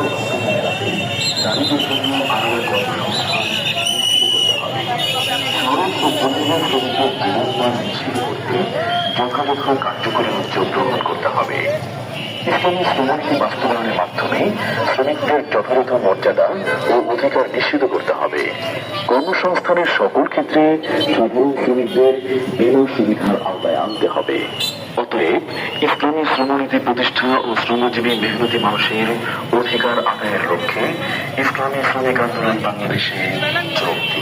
জন্য হবে। ইসলামী শ্রমনীতি বাস্তবায়নের মাধ্যমে শ্রমিকদের যথাযথ মর্যাদা ও অধিকার নিশ্চিত করতে হবে কর্মসংস্থানের সকল ক্ষেত্রে সাধারণ শ্রমিকদের বিনা সুবিধার আওতায় আনতে হবে। অতএব ইসলামী শ্রমনীতি প্রতিষ্ঠা ও শ্রমজীবী মেহনতি মানুষের অধিকার আদায়ের লক্ষ্যে ইসলামী শ্রমিক আন্দোলন বাংলাদেশে চলতি।